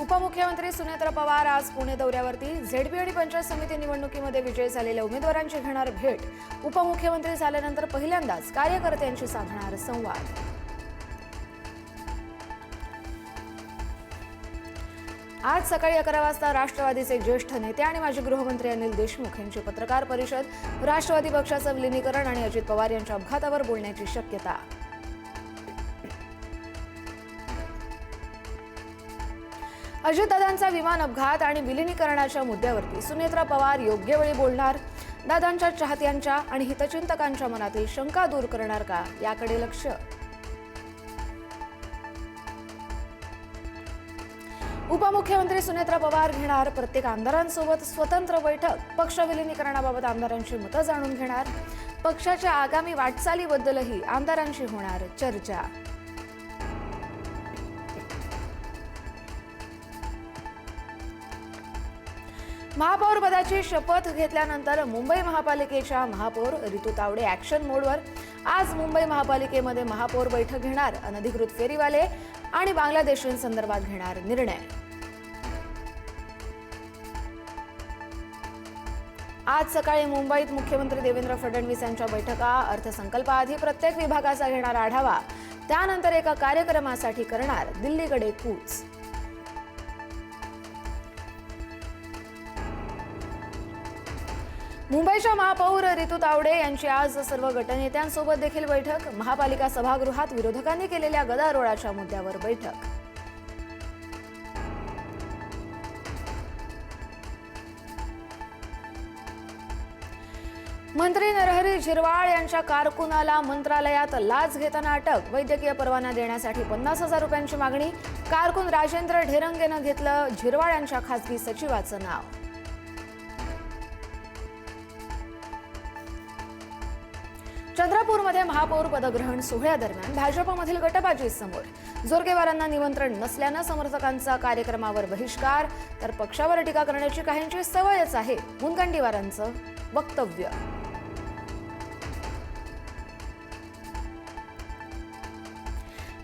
उपमुख्यमंत्री सुनेत्रा पवार आज पुणे दौऱ्यावरती. झेडपी आणि पंचायत समिती निवडणुकीमध्ये विजयी झालेल्या उमेदवारांची घेणार भेट. उपमुख्यमंत्री झाल्यानंतर पहिल्यांदाच कार्यकर्त्यांशी साधणार संवाद. आज सकाळी अकरा वाजता राष्ट्रवादीचे ज्येष्ठ नेते आणि माजी गृहमंत्री अनिल देशमुख यांची पत्रकार परिषद राष्ट्रवादी पक्षाचं विलिनीकरण आणि अजित पवार यांच्या अपघातावर बोलण्याची शक्यता. अजितदादांचा विमान अपघात आणि विलिनीकरणाच्या मुद्द्यावरती सुनेत्रा पवार योग्य वेळी बोलणार? दादांच्या चाहत्यांच्या आणि हितचिंतकांच्या मनातील शंका दूर करणार का? याकडे लक्ष. उपमुख्यमंत्री सुनेत्रा पवार घेणार. प्रत्येक आमदारांसोबत स्वतंत्र बैठक. पक्ष विलिनीकरणाबाबत आमदारांची मतं जाणून घेणार. पक्षाच्या आगामी वाटचालीबद्दलही आमदारांशी होणार चर्चा. महापौर पदाची शपथ घेतल्यानंतर मुंबई महापालिकेच्या महापौर रितू तावडे ऍक्शन मोडवर आज मुंबई महापालिकेमध्ये महापौर बैठक घेणार अनधिकृत फेरीवाले आणि बांगलादेशींसंदर्भात घेणार निर्णय. आज सकाळी मुंबईत मुख्यमंत्री देवेंद्र फडणवीस यांच्या बैठका अर्थसंकल्पाआधी प्रत्येक विभागाचा घेणार आढावा त्यानंतर एका कार्यक्रमासाठी करणार दिल्लीकडे कूच. मुंबईच्या महापौर रितू तावडे यांची आज सर्व गटनेत्यांसोबत देखील बैठक. महापालिका सभागृहात विरोधकांनी केलेल्या गदारोळाच्या मुद्द्यावर बैठक. मंत्री नरहरी झिरवाळ यांच्या कारकुनाला मंत्रालयात लाच घेताना अटक. वैद्यकीय परवाना देण्यासाठी पन्नास हजार रुपयांची मागणी. कारकुन राजेंद्र ढेरंगेनं घेतलं झिरवाळ यांच्या खासगी सचिवाचं नाव. चंद्रपूरमध्ये महापौर पदग्रहण सोहळ्यादरम्यान भाजपमधील गटबाजी समोर. जोरगेवारांना निमंत्रण नसल्यानं समर्थकांचा कार्यक्रमावर बहिष्कार. तर पक्षावर टीका करण्याची काहींची सवयच आहे मुनगंटीवारांचं वक्तव्य.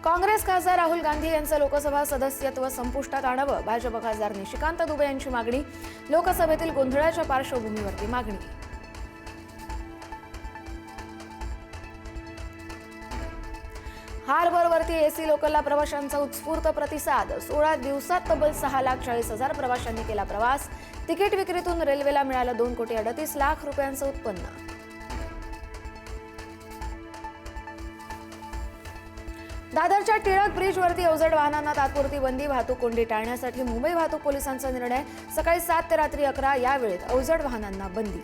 काँग्रेस खासदार राहुल गांधी यांचं लोकसभा सदस्यत्व संपुष्टात आणावं भाजप खासदार निशिकांत दुबे यांची मागणी लोकसभेतील गोंधळाच्या पार्श्वभूमीवरती मागणी. हार्बरवरती एसी लोकलला प्रवाशांचा उत्स्फूर्त प्रतिसाद. सोळा दिवसात तब्बल सहा लाख चाळीस हजार प्रवाशांनी केला प्रवास. तिकीट विक्रीतून रेल्वेला मिळालं दोन कोटी अडतीस लाख रुपयांचं उत्पन्न. दादरच्या टिळक ब्रिजवरती अवजड वाहनांना तात्पुरती बंदी वाहतूक कोंडी टाळण्यासाठी मुंबई वाहतूक पोलिसांचा निर्णय. सकाळी सात ते रात्री अकरा या वेळेत अवजड वाहनांना बंदी.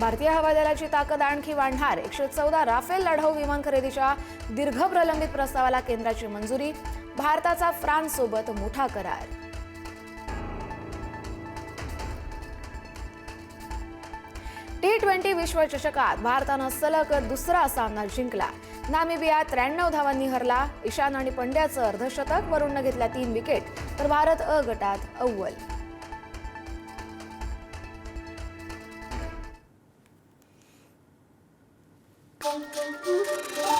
भारतीय हवाई दलाची ताकद आणखी वाढणार. एकशे चौदा राफेल लढाऊ विमान खरेदीच्या दीर्घ प्रलंबित प्रस्तावाला केंद्राची मंजुरी. भारताचा फ्रान्ससोबत मोठा करार. टी ट्वेंटी विश्वचषकात भारतानं सलग दुसरा सामना जिंकला. नामिबिया त्र्याण्णव धावांनी हरला. ईशान आणि पंड्याचं अर्धशतक वरुणनं घेतल्या तीन विकेट. तर भारत अ गटात अव्वल. Pum, pum, pum, pum.